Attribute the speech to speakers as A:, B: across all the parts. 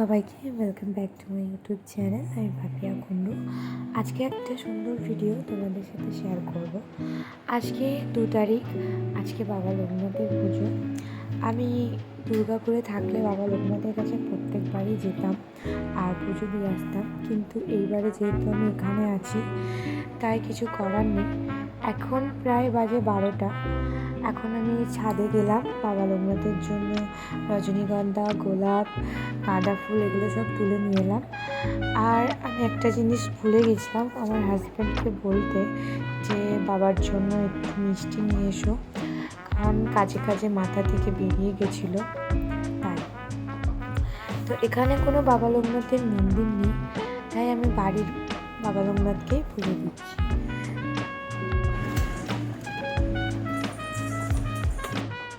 A: সবাইকে welcome back to my YouTube channel আমি ভাপিয়া কুন্ডু। আজকে একটা সুন্দর ভিডিও তোমাদের সাথে শেয়ার করব। আজকে দু তারিখ, আজকে বাবা লোকনাথের পুজো। আমি দুর্গাপুরে থাকলে বাবা লোকনাথের কাছে প্রত্যেকবারই যেতাম আর পুজো দিয়ে আসতাম। কিন্তু এইবারে যেহেতু আমি এখানে আছি, তাই কিছু করার নেই। এখন প্রায় বাজে বারোটা। এখন আমি ছাদে গেলাম। বাবা লোকনাথের জন্য রজনীগন্ধা, গোলাপ, গাঁদা ফুল এগুলো সব তুলে নিয়ে এলাম। আর আমি একটা জিনিস ভুলে গেছিলাম আমার হাজব্যান্ডকে বলতে যে বাবার জন্য একটু মিষ্টি নিয়ে এসো। কারণ কাজে কাজে মাথা থেকে বেরিয়ে গেছিল তাই। তো এখানে কোনো বাবা লোকনাথের মন্দির নেই তাই আমি বাড়ির বাবা লোকনাথকেই পুজো দিচ্ছি।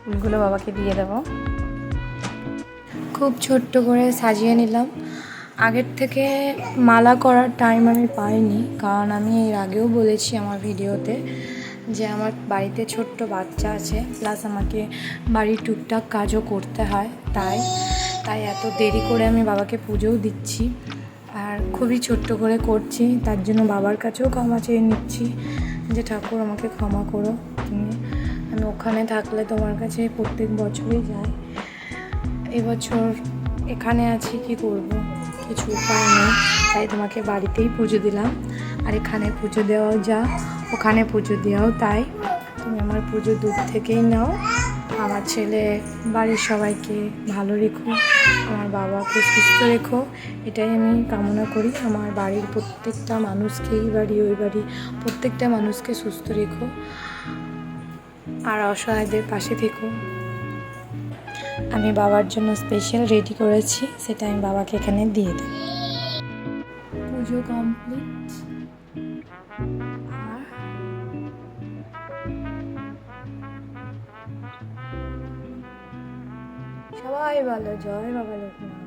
B: ফুলগুলো বাবাকে দিয়ে দেবো।
A: খুব ছোট্ট করে সাজিয়ে নিলাম। আগের থেকে মালা করার টাইম আমি পাইনি কারণ আমি এর আগেও বলেছি আমার ভিডিওতে যে আমার বাড়িতে ছোট্ট বাচ্চা আছে প্লাস আমাকে বাড়ির টুকটাক কাজও করতে হয়, তাই। তাই এত দেরি করে আমি বাবাকে পুজোও দিচ্ছি। আর খুবই ছোট্ট করে করছি, তার জন্য বাবার কাছেও ক্ষমা চেয়ে নিচ্ছি যে, ঠাকুর, আমাকে ক্ষমা করো তুমি। আমি ওখানে থাকলে তোমার কাছে প্রত্যেক বছরই যাই। এবছর এখানে আছি, কি করব? কিছু উপায় নেই, তাই তোমাকে বাড়িতেই পুজো দিলাম। আর এখানে পুজো দেওয়াও যা, ওখানে পুজো দেওয়াও তাই। তুমি আমার পুজো দূর থেকেই নাও। আমার ছেলে, বাড়ির সবাইকে ভালো রেখো, আমার বাবাকে সুস্থ রেখো, এটাই আমি কামনা করি। আমার বাড়ির প্রত্যেকটা মানুষকে এই বাড়ি, ওই বাড়ি, প্রত্যেকটা মানুষকে সুস্থ রেখো আর অসহায়দের পাশে থেকো। আমি বাবার জন্য স্পেশাল রেডি করেছি, সেটা আমি বাবাকে এখানে দিয়ে দেব। পুজো কমপ্লিট সবাই ভালো জয় বাবা লোকনাথ।